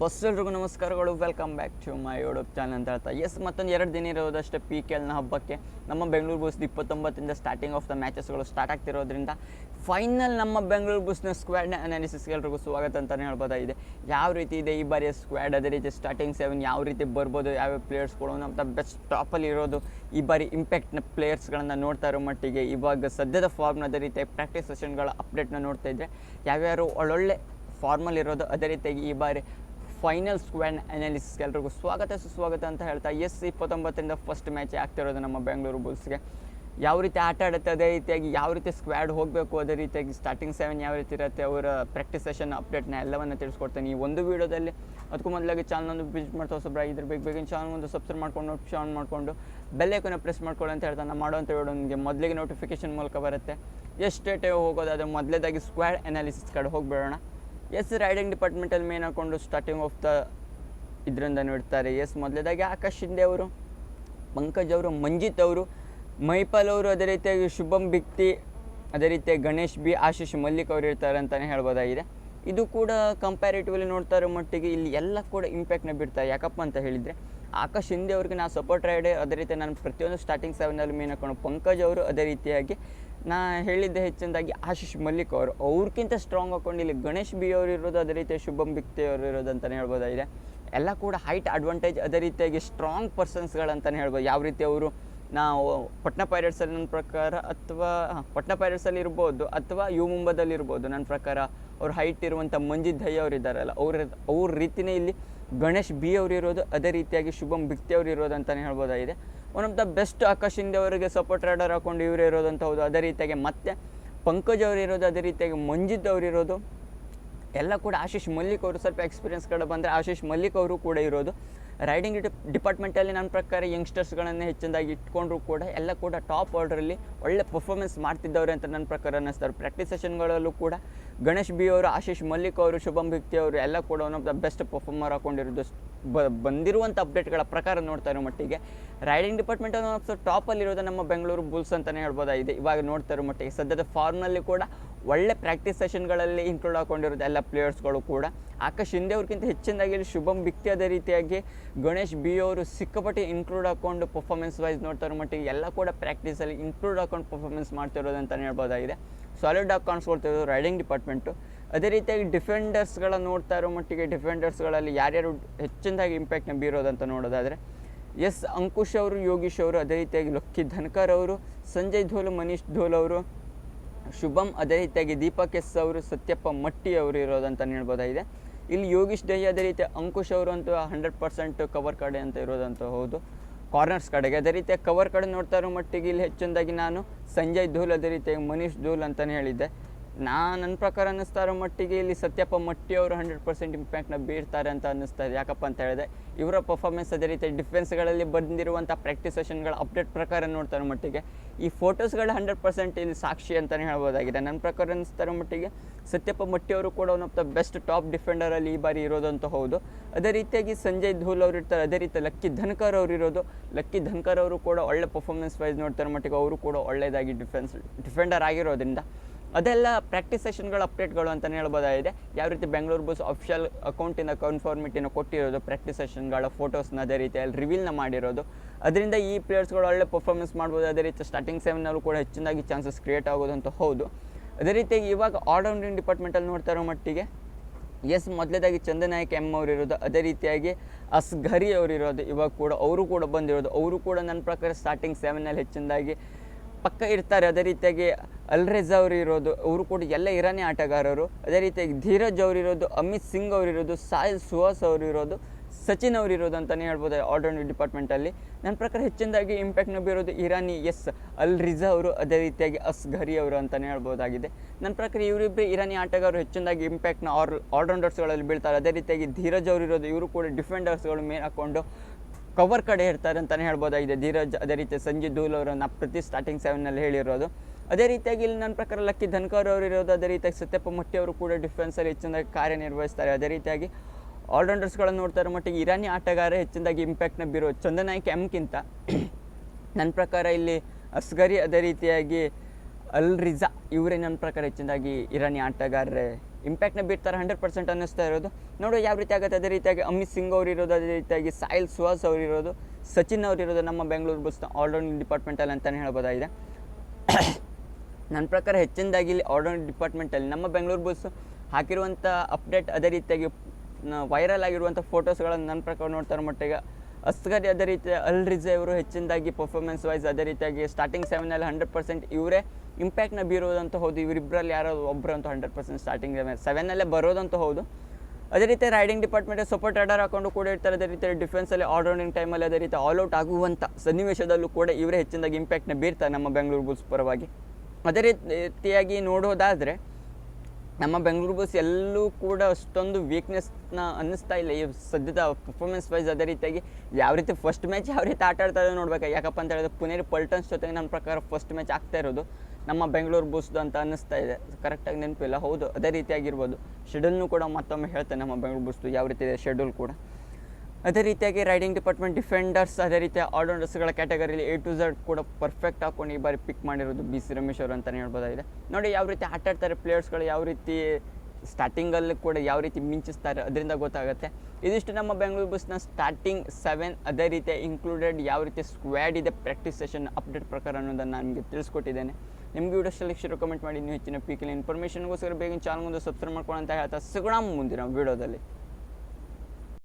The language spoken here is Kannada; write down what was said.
ಬಸ್ ಎಲ್ರಿಗೂ ನಮಸ್ಕಾರಗಳು. Welcome back to my YouTube channel ಅಂತ ಹೇಳ್ತಾ. ಎಸ್ ಮತ್ತೊಂದು ಎರಡು ದಿನ ಇರೋದಷ್ಟೇ ಪಿ ಕೆ ಎಲ್ನ ಹಬ್ಬಕ್ಕೆ ನಮ್ಮ ಬೆಂಗಳೂರು ಬುಸ್ ಇಪ್ಪತ್ತೊಂಬತ್ತರಿಂದ ಸ್ಟಾರ್ಟಿಂಗ್ ಆಫ್ ದ ಮ್ಯಾಚಸ್ಗಳು ಸ್ಟಾರ್ಟ್ ಆಗ್ತಿರೋದ್ರಿಂದ ಫೈನಲ್ ನಮ್ಮ ಬೆಂಗಳೂರು ಬುಸ್ನ ಸ್ಕ್ವಾಡ್ನ ಅನಾಲಿಸಿಸ್ ಎಲ್ರಿಗೂ ಸ್ವಾಗತ ಅಂತಲೇ ಹೇಳ್ಬೋದಾಗಿದೆ ಯಾವ ರೀತಿ ಇದೆ ಈ ಬಾರಿಯ ಸ್ಕ್ವಾಡ್ ಅದೇ ರೀತಿ ಸ್ಟಾರ್ಟಿಂಗ್ ಸೆವೆನ್ ಯಾವ ರೀತಿ ಬರ್ಬೋದು, ಯಾವ್ಯಾವ ಪ್ಲೇಯರ್ಸ್ಗಳು ನಮ್ಮ ಬೆಸ್ಟ್ ಟಾಪಲ್ಲಿ ಇರೋದು, ಈ ಬಾರಿ ಇಂಪ್ಯಾಕ್ಟ್ನ ಪ್ಲೇಯರ್ಸ್ಗಳನ್ನು ನೋಡ್ತಾ ಇರೋ ಮಟ್ಟಿಗೆ ಇವಾಗ ಸದ್ಯದ ಫಾರ್ಮ್ನ ಅದೇ ರೀತಿ ಪ್ರಾಕ್ಟೀಸ್ ಸೆಷನ್ಗಳ ಅಪ್ಡೇಟ್ನ ನೋಡ್ತಾ ಇದ್ದರೆ ಯಾವ್ಯಾರು ಒಳ್ಳೊಳ್ಳೆ ಫಾರ್ಮಲ್ ಇರೋದು ಅದೇ ರೀತಿಯಾಗಿ ಈ ಬಾರಿ ಫೈನಲ್ ಸ್ಕ್ವಾಡ್ ಅನಾಲಿಸಿಸ್ ಎಲ್ರಿಗೂ ಸ್ವಾಗತ, ಸುಸ್ವಾಗತ ಅಂತ ಹೇಳ್ತಾ ಎಸ್ ಇಪ್ಪತ್ತೊಂಬತ್ತರಿಂದ ಫಸ್ಟ್ ಮ್ಯಾಚ್ ಆಗ್ತಿರೋದು ನಮ್ಮ ಬೆಂಗಳೂರು ಬುಲ್ಸ್ಗೆ ಯಾವ ರೀತಿ ಆಟ ಆಡುತ್ತೆ, ಅದೇ ರೀತಿಯಾಗಿ ಯಾವ ರೀತಿ ಸ್ಕ್ವಾಡ್ ಹೋಗಬೇಕು, ಅದೇ ರೀತಿಯಾಗಿ ಸ್ಟಾರ್ಟಿಂಗ್ ಸೆವೆನ್ ಯಾವ ರೀತಿ ಇರುತ್ತೆ, ಅವರ ಪ್ರಾಕ್ಟೀಸ್ ಸೆಷನ್ ಅಪ್ಡೇಟ್ನ ಎಲ್ಲವನ್ನು ತಿಳಿಸ್ಕೊಡ್ತೇನೆ ಈ ಒಂದು ವೀಡಿಯೋದಲ್ಲಿ. ಅದಕ್ಕೂ ಮೊದಲಾಗಿ ಚಾನಲ್ ವಿಸಿಟ್ ಮಾಡ್ತಾ ಹೊಸಬ್ರ ಇದ್ರ ಬೇಗ ಬೇಗ ಚಾನಲ್ ಒಂದು ಸಬ್ಸ್ಕ್ರೈಬ್ ಮಾಡ್ಕೊಂಡು ಆನ್ ಮಾಡಿಕೊಂಡು ಬೆಲ್ಲೈಕನ್ನ ಪ್ರೆಸ್ ಮಾಡ್ಕೊಳ್ಳಿ ಅಂತ ಹೇಳ್ತಾ ನಾನು ಮಾಡುವಂಥ ವೀಡಿಯೋ ನಿಮಗೆ ಮೊದಲಿಗೆ ನೋಟಿಫಿಕೇಶನ್ ಮೂಲಕ ಬರುತ್ತೆ. ಎಷ್ಟು ಹೋಗೋದು ಹೋಗೋದಾದ್ರೆ ಮೊದಲೇದಾಗಿ ಸ್ಕ್ವಾಡ್ ಅನಾಲಿಸಿಸ್ ಕಡೆ ಹೋಗಿಬಿಡೋಣ. ಎಸ್ ರೈಡಿಂಗ್ ಡಿಪಾರ್ಟ್ಮೆಂಟಲ್ಲಿ ಮೇನ್ ಹಾಕೊಂಡು ಸ್ಟಾರ್ಟಿಂಗ್ ಆಫ್ ದ ಇದರಿಂದ ನೋಡ್ತಾರೆ. ಎಸ್ ಮೊದಲೇದಾಗಿ ಆಕಾಶ್ ಶಿಂದೆ ಅವರು, ಪಂಕಜ್ ಅವರು, ಮಂಜಿತ್ ಅವರು, ಮೈಪಾಲ್ ಅವರು ಅದೇ ರೀತಿಯಾಗಿ ಶುಭಂ ಬಿಕ್ತಿ ಅದೇ ರೀತಿ ಗಣೇಶ್ ಬಿ, ಆಶೀಶ್ ಮಲ್ಲಿಕ್ ಅವರು ಇರ್ತಾರೆ ಅಂತಲೇ ಹೇಳ್ಬೋದಾಗಿದೆ. ಇದು ಕೂಡ ಕಂಪ್ಯಾರಿಟಿವ್ಲಿ ನೋಡ್ತಾ ಮಟ್ಟಿಗೆ ಇಲ್ಲಿ ಎಲ್ಲ ಕೂಡ ಇಂಪ್ಯಾಕ್ಟ್ನ ಬಿಡ್ತಾರೆ. ಯಾಕಪ್ಪ ಅಂತ ಹೇಳಿದರೆ, ಆಕಾಶ್ ಹಿಂದೆ ಅವ್ರಿಗೆ ನಾನು ಸಪೋರ್ಟ್ ರೈಡೆ ಅದೇ ರೀತಿ ನಾನು ಪ್ರತಿಯೊಂದು ಸ್ಟಾರ್ಟಿಂಗ್ ಸೆವೆನಲ್ಲಿ ಮೇನ್ ಹಾಕೊಂಡು, ಪಂಕಜ್ ಅವರು ಅದೇ ರೀತಿಯಾಗಿ ನಾ ಹೇಳಿದ್ದೆ ಹೆಚ್ಚಿನದಾಗಿ ಆಶೀಶ್ ಮಲ್ಲಿಕ್ ಅವರು. ಅವ್ರಿಗಿಂತ ಸ್ಟ್ರಾಂಗ್ ಹಾಕೊಂಡು ಇಲ್ಲಿ ಗಣೇಶ್ ಬಿ ಅವರು ಇರೋದು ಅದೇ ರೀತಿ ಶುಭಂ ಬಿಕ್ತಿ ಅವರು ಇರೋದು ಅಂತಲೇ ಹೇಳ್ಬೋದಾಗಿದೆ. ಎಲ್ಲ ಕೂಡ ಹೈಟ್ ಅಡ್ವಾಂಟೇಜ್ ಅದೇ ರೀತಿಯಾಗಿ ಸ್ಟ್ರಾಂಗ್ ಪರ್ಸನ್ಸ್ಗಳಂತಲೇ ಹೇಳ್ಬೋದು. ಯಾವ ರೀತಿ ಅವರು ನಾವು ಪಟ್ನಾ ಪೈರೇಟ್ಸಲ್ಲಿ ನನ್ನ ಪ್ರಕಾರ ಅಥವಾ ಪಟ್ನಾ ಪೈರೇಟ್ಸಲ್ಲಿ ಇರ್ಬೋದು ಅಥವಾ ಯು ಮುಂಬದಲ್ಲಿ ಇರ್ಬೋದು. ನನ್ನ ಪ್ರಕಾರ ಅವ್ರ ಹೈಟ್ ಇರುವಂಥ ಮಂಜಿತ್ ದಯ್ಯ ಅವರು ಇದ್ದಾರಲ್ಲ, ಅವ್ರ ಅವ್ರ ರೀತಿಯೇ ಇಲ್ಲಿ ಗಣೇಶ್ ಬಿ ಅವರು ಇರೋದು ಅದೇ ರೀತಿಯಾಗಿ ಶುಭಂ ಬಿಕ್ತಿ ಅವರು ಇರೋದು ಅಂತಲೇ ಹೇಳ್ಬೋದಾಗಿದೆ. One of the best Akash ಹಿಂದೆ ಅವರಿಗೆ ಸಪೋರ್ಟ್ ರೈಡರ್ ಹಾಕೊಂಡು ಇವರು ಇರೋದು ಹೌದು. ಅದೇ ರೀತಿಯಾಗಿ ಮತ್ತೆ ಪಂಕಜ್ ಅವರು ಇರೋದು, ಅದೇ ರೀತಿಯಾಗಿ ಮಂಜಿತ್ ಅವರು ಇರೋದು. ಎಲ್ಲ ಕೂಡ ಆಶೀಶ್ ಮಲ್ಲಿಕ್ ಅವರು ಸ್ವಲ್ಪ ಎಕ್ಸ್ಪೀರಿಯನ್ಸ್ ಕಡೆ ಬಂದರೆ ಆಶೀಶ್ ಮಲ್ಲಿಕ್ ಅವರು ಕೂಡ ಇರೋದು. ರೈಡಿಂಗ್ ಡಿಪಾರ್ಟ್ಮೆಂಟಲ್ಲಿ ನನ್ನ ಪ್ರಕಾರ ಯಂಗ್ಸ್ಟರ್ಸ್ಗಳನ್ನು ಹೆಚ್ಚಿನದಾಗಿ ಇಟ್ಕೊಂಡ್ರು ಕೂಡ ಎಲ್ಲ ಕೂಡ ಟಾಪ್ ಆರ್ಡ್ರಲ್ಲಿ ಒಳ್ಳೆ ಪರ್ಫಾರ್ಮೆನ್ಸ್ ಮಾಡ್ತಿದ್ದವ್ರೆ ಅಂತ ನನ್ನ ಪ್ರಕಾರ ಅನ್ನಿಸ್ತಾರೆ ಪ್ರಾಕ್ಟೀಸ್ ಸೆಷನ್ಗಳಲ್ಲೂ ಕೂಡ ಗಣೇಶ್ ಬಿ ಅವರು, ಆಶೀಶ್ ಮಲ್ಲಿಕ್ ಅವರು, ಶುಭಂ ಭಿಕ್ತಿ ಅವರು ಎಲ್ಲ ಕೂಡ one of the best performer ಹಾಕೊಂಡಿರೋದು. ಬ ಬಂದಿರುವಂಥ ಅಪ್ಡೇಟ್ಗಳ ಪ್ರಕಾರ ನೋಡ್ತಾ ಇರೋ ಮಟ್ಟಿಗೆ raiding department one of the ಟಾಪಲ್ಲಿರೋದು ನಮ್ಮ ಬೆಂಗಳೂರು ಬುಲ್ಸ್ ಅಂತಲೇ ಹೇಳ್ಬೋದಾಗಿದೆ ಇವಾಗ ನೋಡ್ತಾ ಇರೋ ಮಟ್ಟಿಗೆ. ಸದ್ಯದ ಫಾರ್ಮ್ನಲ್ಲಿ ಕೂಡ ಒಳ್ಳೆ ಪ್ರಾಕ್ಟೀಸ್ ಸೆಷನ್ಗಳಲ್ಲಿ ಇನ್ಕ್ಲೂಡ್ ಹಾಕೊಂಡಿರೋದು ಎಲ್ಲ ಪ್ಲೇಯರ್ಸ್ಗಳು ಕೂಡ. ಆಕಾಶ್ ಹಿಂದೆ ಅವ್ರಿಗಿಂತ ಹೆಚ್ಚಿನದಾಗಿ ಇಲ್ಲಿ ಶುಭಂ ಬಿಕ್ತಿ ಅದೇ ರೀತಿಯಾಗಿ ಗಣೇಶ್ ಬಿ ಅವರು ಸಿಕ್ಕಾಪಟ್ಟೆ ಇನ್ಕ್ಲೂಡ್ ಹಾಕೊಂಡು ಪರ್ಫಾರ್ಮೆನ್ಸ್ ವೈಸ್ ನೋಡ್ತಾ ಇರೋ ಮಟ್ಟಿಗೆ ಎಲ್ಲ ಕೂಡ ಪ್ರಾಕ್ಟೀಸಲ್ಲಿ ಇನ್ಕ್ಲೂಡ್ ಹಾಕೊಂಡು ಪರ್ಫಾರ್ಮೆನ್ಸ್ ಮಾಡ್ತಿರೋದು ಅಂತಲೇ ಹೇಳ್ಬೋದಾಗಿದೆ ಸಾಲಿಡ್ ಆಗಿ ಕಾಣಿಸ್ಕೊಳ್ತಿರೋದು ರೈಡಿಂಗ್ ಡಿಪಾರ್ಟ್ಮೆಂಟು ಅದೇ ರೀತಿಯಾಗಿ ಡಿಫೆಂಡರ್ಸ್ಗಳ ನೋಡ್ತಾ ಇರೋ ಮಟ್ಟಿಗೆ ಡಿಫೆಂಡರ್ಸ್ಗಳಲ್ಲಿ ಯಾರ್ಯಾರು ಹೆಚ್ಚಿನದಾಗಿ ಇಂಪ್ಯಾಕ್ಟ್ನ ಬೀರೋದಂತ ನೋಡೋದಾದರೆ, ಎಸ್ ಅಂಕುಶ್ ಅವರು, ಯೋಗೀಶ್ ಅವರು, ಅದೇ ರೀತಿಯಾಗಿ ಲಕ್ಕಿ ಧನ್ಕರ್ ಅವರು, ಸಂಜಯ್ ಧೋಲ್, ಮನೀಶ್ ಧೋಲ್ ಅವರು, ಶುಭಂ, ಅದೇ ರೀತಿಯಾಗಿ ದೀಪಕ್ ಎಸ್ ಅವರು, ಸತ್ಯಪ್ಪ ಮಟ್ಟಿ ಅವರು ಇರೋದಂತ ಹೇಳ್ಬೋದಾಗಿದೆ ಇಲ್ಲಿ ಯೋಗೀಶ್ ದೇಹಿ ಅದೇ ರೀತಿ ಅಂಕುಶ್ ಅವರು ಅಂತೂ ಹಂಡ್ರೆಡ್ ಪರ್ಸೆಂಟ್ ಕವರ್ ಕಡೆ ಅಂತ ಇರೋದಂತ ಹೌದು. ಕಾರ್ನರ್ಸ್ ಕಡೆಗೆ. ಅದೇ ರೀತಿಯಾಗಿ ಕವರ್ ಕಡೆ ನೋಡ್ತಾ ಇರೋ ಮಟ್ಟಿಗೆ ಇಲ್ಲಿ ಹೆಚ್ಚಿನದಾಗಿ ನಾನು ಸಂಜಯ್ ಧೂಲ್ ಅದೇ ರೀತಿಯಾಗಿ ಮನೀಶ್ ಧೂಲ್ ಅಂತಲೇ ಹೇಳಿದ್ದೆ. ನಾ ನನ್ನ ಪ್ರಕಾರ ಅನ್ನಿಸ್ತಾ ಇರೋ ಮಟ್ಟಿಗೆ ಇಲ್ಲಿ ಸತ್ಯಪ್ಪ ಮಟ್ಟಿ ಅವರು ಹಂಡ್ರೆಡ್ ಪರ್ಸೆಂಟ್ ಇಂಪ್ಯಾಕ್ಟ್ನ ಬೀರ್ತಾರೆ ಅಂತ ಅನ್ನಿಸ್ತಾ ಇದೆ. ಯಾಕಪ್ಪ ಅಂತ ಹೇಳಿದೆ ಇವರ ಪರ್ಫಾರ್ಮೆನ್ಸ್ ಅದೇ ರೀತಿ ಡಿಫೆನ್ಸ್ಗಳಲ್ಲಿ ಬಂದಿರುವಂಥ ಪ್ರಾಕ್ಟೀಸ್ ಸೆಷನ್ಗಳ ಅಪ್ಡೇಟ್ ಪ್ರಕಾರ ನೋಡ್ತಾರೋ ಮಟ್ಟಿಗೆ ಈ ಫೋಟೋಸ್ಗಳು ಹಂಡ್ರೆಡ್ ಪರ್ಸೆಂಟ್ ಇಲ್ಲಿ ಸಾಕ್ಷಿ ಅಂತಲೇ ಹೇಳ್ಬೋದಾಗಿದೆ. ನನ್ನ ಪ್ರಕಾರ ಅನ್ನಿಸ್ತಾ ಇರೋ ಮಟ್ಟಿಗೆ ಸತ್ಯಪ್ಪ ಮಟ್ಟಿ ಅವರು ಕೂಡ one of the best top ಡಿಫೆಂಡರಲ್ಲಿ ಈ ಬಾರಿ ಇರೋದಂತ ಹೌದು. ಅದೇ ರೀತಿಯಾಗಿ ಸಂಜಯ್ ಧೂಲ್ ಅವರು ಇರ್ತಾರೆ, ಅದೇ ರೀತಿ ಲಕ್ಕಿ ಧನ್ಕರ್ ಅವರು ಇರೋದು. ಲಕ್ಕಿ ಧನ್ಕರ್ ಅವರು ಕೂಡ ಒಳ್ಳೆ ಪರ್ಫಾರ್ಮೆನ್ಸ್ ವೈಸ್ ನೋಡ್ತಾರೋ ಮಟ್ಟಿಗೆ ಅವರು ಕೂಡ ಒಳ್ಳೆಯದಾಗಿ ಡಿಫೆನ್ಸ್ ಡಿಫೆಂಡರ್ ಆಗಿರೋದ್ರಿಂದ ಅದೆಲ್ಲ ಪ್ರಾಕ್ಟೀಸ್ ಸೆಷನ್ಗಳ ಅಪ್ಡೇಟ್ಗಳು ಅಂತಲೇ ಹೇಳ್ಬೋದಾಗಿದೆ. ಯಾವ ರೀತಿ ಬೆಂಗಳೂರು ಬಸ್ ಅಫಿಷಿಯಲ್ ಅಕೌಂಟಿನ ಕನ್ಫಾರ್ಮಿಟಿನ ಕೊಟ್ಟಿರೋದು ಪ್ರಾಕ್ಟೀಸ್ ಸೆಷನ್ಗಳ ಫೋಟೋಸ್ನ ಅದೇ ರೀತಿಯಲ್ಲಿ ರಿವೀಲ್ನ ಮಾಡಿರೋದು. ಅದರಿಂದ ಈ ಪ್ಲೇಯರ್ಸ್ಗಳು ಒಳ್ಳೆ ಪರ್ಫಾರ್ಮೆನ್ಸ್ ಮಾಡ್ಬೋದು. ಅದೇ ರೀತಿ ಸ್ಟಾರ್ಟಿಂಗ್ ಸೆವೆನ್ನಲ್ಲೂ ಕೂಡ ಹೆಚ್ಚಿನದಾಗಿ ಚಾನ್ಸಸ್ ಕ್ರಿಯೇಟ್ ಆಗೋದು ಅಂತ ಹೌದು. ಅದೇ ರೀತಿಯಾಗಿ ಇವಾಗ ಆಲ್ರೌಂಡಿಂಗ್ ಡಿಪಾರ್ಟ್ಮೆಂಟಲ್ಲಿ ನೋಡ್ತಾ ಇರೋ ಮಟ್ಟಿಗೆ ಎಸ್ ಮೊದಲೇದಾಗಿ ಚಂದನಾಯಕ್ ಎಂ ಅವರು ಇರೋದು, ಅದೇ ರೀತಿಯಾಗಿ ಅವರು ಇರೋದು, ಇವಾಗ ಕೂಡ, ಅವರು ಕೂಡ ಬಂದಿರೋದು. ಅವರು ಕೂಡ ನನ್ನ ಪ್ರಕಾರ ಸ್ಟಾರ್ಟಿಂಗ್ ಸೆವೆನಲ್ಲಿ ಹೆಚ್ಚಿನದಾಗಿ ಪಕ್ಕ ಇರ್ತಾರೆ, ಅದೇ ರೀತಿಯಾಗಿ ಅಲ್ರೆಜ್ ಅವರು ಇರೋದು, ಅವರು ಕೂಡ ಎಲ್ಲ ಇರಾನಿ ಆಟಗಾರರು, ಅದೇ ರೀತಿಯಾಗಿ ಧೀರಜ್ ಅವರು ಇರೋದು, ಅಮಿತ್ ಸಿಂಗ್ ಅವರು ಇರೋದು ಸಾಹಿಲ್ ಸುಹಾಸ್ ಅವರು ಇರೋದು, ಸಚಿನ್ ಅವರು ಇರೋದು ಅಂತಲೇ ಹೇಳ್ಬೋದು ಆಲ್ರೌಂಡರ್ ಡಿಪಾರ್ಟ್ಮೆಂಟಲ್ಲಿ. ನನ್ನ ಪ್ರಕಾರ ಹೆಚ್ಚಿನದಾಗಿ ಇಂಪ್ಯಾಕ್ಟ್ನ ಬೀರೋದು ಇರಾನಿ ಎಸ್ ಅಲ್ ರಿಜಾ ಅವರು, ಅದೇ ರೀತಿಯಾಗಿ ಅಸ್ಘರಿ ಅವರು ಅಂತಲೇ ಹೇಳ್ಬೋದಾಗಿದೆ. ನನ್ನ ಪ್ರಕಾರ ಇವರಿಬ್ಬರು ಇರಾನಿ ಆಟಗಾರರು ಹೆಚ್ಚಿನದಾಗಿ ಇಂಪ್ಯಾಕ್ಟ್ನ ಆಲ್ ಆಲ್ರೌಂಡರ್ಸ್ಗಳಲ್ಲಿ ಬೀಳ್ತಾರೆ. ಅದೇ ರೀತಿಯಾಗಿ ಧೀರಜ್ ಅವರು ಇರೋದು, ಇವರು ಕೂಡ ಡಿಫೆಂಡರ್ಸ್ಗಳು ಮೇಲೆ ಹಾಕ್ಕೊಂಡು ಕವರ್ ಕಡೆ ಇರ್ತಾರೆ ಅಂತಲೇ ಹೇಳ್ಬೋದಾಗಿದೆ ಧೀರಜ್, ಅದೇ ರೀತಿ ಸಂಜಯ್ ಧೂಲ್ ಅವರು ನಾ ಪ್ರತಿ ಸ್ಟಾರ್ಟಿಂಗ್ ಸೆವೆನಲ್ಲಿ ಹೇಳಿರೋದು. ಅದೇ ರೀತಿಯಾಗಿ ಇಲ್ಲಿ ನನ್ನ ಪ್ರಕಾರ ಲಕ್ಕಿ ಧನ್ಕರ್ ಅವರು ಇರೋದು, ಅದೇ ರೀತಿಯಾಗಿ ಸತ್ಯಪ್ಪ ಮೊಟ್ಟಿ ಅವರು ಕೂಡ ಡಿಫೆನ್ಸಲ್ಲಿ ಹೆಚ್ಚಿನದಾಗಿ ಕಾರ್ಯನಿರ್ವಹಿಸ್ತಾರೆ. ಅದೇ ರೀತಿಯಾಗಿ ಆಲ್ರೌಂಡರ್ಸ್ಗಳನ್ನು ನೋಡ್ತಾರೆ ಮಟ್ಟಿಗೆ ಇರಾನಿ ಆಟಗಾರ ಹೆಚ್ಚಿನದಾಗಿ ಇಂಪ್ಯಾಕ್ಟ್ನ ಬೀರೋ ಚಂದನಾಯ್ಕ ಎಮ್ಗಿಂತ ನನ್ನ ಪ್ರಕಾರ ಇಲ್ಲಿ ಅಸ್ಗರಿ, ಅದೇ ರೀತಿಯಾಗಿ ಅಲ್ ರಿಜಾ ಇವರೇ ನನ್ನ ಪ್ರಕಾರ ಹೆಚ್ಚಿನದಾಗಿ ಇರಾನಿ ಆಟಗಾರರೇ ಇಂಪ್ಯಾಕ್ಟ್ನ ಬಿಡ್ತಾರೆ ಹಂಡ್ರೆಡ್ ಪರ್ಸೆಂಟ್ ಅನ್ನಿಸ್ತಾ ಇರೋದು. ನೋಡು, ಯಾವ ರೀತಿ ಆಗುತ್ತೆ, ಅದೇ ರೀತಿಯಾಗಿ ಅಮಿತ್ ಸಿಂಗ್ ಅವ್ರು ಇರೋದು, ಅದೇ ರೀತಿಯಾಗಿ ಸಾಯಿಲ್ ಸುಹಾಸ್ ಅವ್ರು ಇರೋದು, ಸಚಿನ್ ಅವ್ರು ಇರೋದು ನಮ್ಮ ಬೆಂಗಳೂರು ಬಸ್ನ ಆಲ್ರೌಂಡಿಂಗ್ ಡಿಪಾರ್ಟ್ಮೆಂಟಲ್ಲಿ ಅಂತಲೇ ಹೇಳ್ಬೋದಾಗಿದೆ. ನನ್ನ ಪ್ರಕಾರ ಹೆಚ್ಚಿನದಾಗಿ ಇಲ್ಲಿ ಆಲ್ರೌಂಡ್ ಡಿಪಾರ್ಟ್ಮೆಂಟಲ್ಲಿ ನಮ್ಮ ಬೆಂಗಳೂರು ಬಸ್ ಹಾಕಿರುವಂಥ ಅಪ್ಡೇಟ್ ಅದೇ ರೀತಿಯಾಗಿ ವೈರಲ್ ಆಗಿರುವಂಥ ಫೋಟೋಸ್ಗಳನ್ನು ನನ್ನ ಪ್ರಕಾರ ನೋಡ್ತಾರೆ ಮಟ್ಟಿಗೆ. ಅಸ್ಗರಿ ಅದೇ ರೀತಿ ಅಲ್ ರಿಜೆ ಇವರು ಹೆಚ್ಚಿನದಾಗಿ ಪರ್ಫಾರ್ಮೆನ್ಸ್ ವೈಸ್ ಅದೇ ರೀತಿಯಾಗಿ ಸ್ಟಾರ್ಟಿಂಗ್ ಸೆವೆನಲ್ಲಿ ಹಂಡ್ರೆಡ್ ಪರ್ಸೆಂಟ್ ಇವರೇ ಇಂಪ್ಯಾಕ್ಟ್ನ ಬೀರೋದಂತ ಹೌದು. ಇವರಿಬ್ಬರಲ್ಲಿ ಯಾರೋ ಒಬ್ಬರು ಅಂತ ಹಂಡ್ರೆಡ್ ಪರ್ಸೆಂಟ್ ಸ್ಟಾರ್ಟಿಂಗ್ ಸೆವೆನಲ್ಲೇ ಬರೋದಂತ ಹೌದು. ಅದೇ ರೀತಿ ರೈಡಿಂಗ್ ಡಿಪಾರ್ಟ್ಮೆಂಟ್ ಸಪೋರ್ಟ್ ಆರ್ಡರ್ ಹಾಕೊಂಡು ಕೂಡ ಇರ್ತಾರೆ. ಅದೇ ರೀತಿ ಡಿಫೆನ್ಸಲ್ಲಿ ಆಲ್ರೌಂಡಿಂಗ್ ಟೈಮಲ್ಲಿ ಅದೇ ರೀತಿ ಆಲ್ಔಟ್ ಆಗುವಂಥ ಸನ್ನಿವೇಶದಲ್ಲೂ ಕೂಡ ಇವರೇ ಹೆಚ್ಚಿನದಾಗಿ ಇಂಪ್ಯಾಕ್ಟ್ನ ಬೀರ್ತಾರೆ ನಮ್ಮ ಬೆಂಗಳೂರು ಬುಲ್ಸ್ ಪರವಾಗಿ. ಅದೇ ರೀತಿಯಾಗಿ ನೋಡೋದಾದರೆ ನಮ್ಮ ಬೆಂಗಳೂರು ಬಸ್ ಎಲ್ಲೂ ಕೂಡ ಅಷ್ಟೊಂದು ವೀಕ್ನೆಸ್ನ ಅನ್ನಿಸ್ತಾ ಇಲ್ಲ. ಈ ಸದ್ಯದ ಪರ್ಫಾರ್ಮೆನ್ಸ್ ವೈಸ್ ಅದೇ ರೀತಿಯಾಗಿ ಯಾವ ರೀತಿ ಫಸ್ಟ್ ಮ್ಯಾಚ್ ಯಾವ ರೀತಿ ಆಟ ಆಡ್ತಾ ಇರೋದು ನೋಡ್ಬೇಕು. ಯಾಕಪ್ಪ ಅಂತ ಹೇಳಿದ್ರೆ ಪುನೇರಿ ಪಲ್ಟನ್ಸ್ ಜೊತೆಗೆ ನನ್ನ ಪ್ರಕಾರ ಫಸ್ಟ್ ಮ್ಯಾಚ್ ಆಗ್ತಾ ಇರೋದು. ನಮ್ಮ ಬೆಂಗಳೂರು ಬೂಸ್ದು ಅಂತ ಅನ್ನಿಸ್ತಾ ಇದೆ. ಕರೆಕ್ಟಾಗಿ ನೆನಪಿಲ್ಲ. ಹೌದು, ಅದೇ ರೀತಿಯಾಗಿರ್ಬೋದು. ಶೆಡ್ಯೂಲ್ನು ಕೂಡ ಮತ್ತೊಮ್ಮೆ ಹೇಳ್ತೇನೆ ನಮ್ಮ ಬೆಂಗಳೂರು ಬೂಸ್ದು ಯಾವ ರೀತಿ ಇದೆ ಶೆಡ್ಯೂಲ್ ಕೂಡ. ಅದೇ ರೀತಿಯಾಗಿ ರೈಡಿಂಗ್ ಡಿಪಾರ್ಟ್ಮೆಂಟ್ ಡಿಫೆಂಡರ್ಸ್ ಅದೇ ರೀತಿಯ ಆಲ್ರೌಂಡರ್ಸ್ಗಳ ಕ್ಯಾಟಗರಿಲಿ ಎ ಟು ಝಡ್ ಕೂಡ ಪರ್ಫೆಕ್ಟ್ ಹಾಕೊಂಡು ಈ ಬಾರಿ ಪಿಕ್ ಮಾಡಿರೋದು ಬಿ ಸಿ ರಮೇಶ್ ಅವರು ಅಂತಲೇ ಹೇಳ್ಬೋದಾಗಿದೆ. ನೋಡಿ, ಯಾವ ರೀತಿ ಆಟ ಆಡ್ತಾರೆ ಪ್ಲೇಯರ್ಸ್ಗಳು ಯಾವ ರೀತಿ ಸ್ಟಾರ್ಟಿಂಗಲ್ಲಿ ಕೂಡ ಯಾವ ರೀತಿ ಮಿಂಚಿಸ್ತಾರೆ ಅದರಿಂದ ಗೊತ್ತಾಗುತ್ತೆ. ಇದಿಷ್ಟು ನಮ್ಮ ಬೆಂಗಳೂರು ಬಸ್ನ ಸ್ಟಾರ್ಟಿಂಗ್ ಸೆವೆನ್ ಅದೇ ರೀತಿ ಇನ್ಕ್ಲೂಡೆಡ್ ಯಾವ ರೀತಿ ಸ್ಕ್ವಾಡ್ ಇದೆ ಪ್ರಾಕ್ಟೀಸ್ ಸೆಷನ್ ಅಪ್ಡೇಟ್ ಪ್ರಕಾರ ಅನ್ನೋದನ್ನು ನಾನು ನಿಮಗೆ ತಿಳಿಸ್ಕೊಟ್ಟಿದ್ದೇನೆ. ನಿಮಗೆ ವಿಡಿಯೋ ಸೆಲೆಕ್ಷನ್ ಕಮೆಂಟ್ ಮಾಡಿ ನೀವು ಹೆಚ್ಚಿನ ಪೀಕಲ್ಲಿ ಇನ್ಫಾರ್ಮೇಷನ್ಗೋಸ್ಕರ ಬೇಗ ಚಾನಲ್ ಮುಂದೆ ಸಬ್ಸ್ಕ್ರೈಬ್ ಮಾಡ್ಕೊಳ್ಳೋ ಅಂತ ಹೇಳ್ತಾ ಸಿಗೋಣ ಮುಂದಿನ ವಿಡಿಯೋದಲ್ಲಿ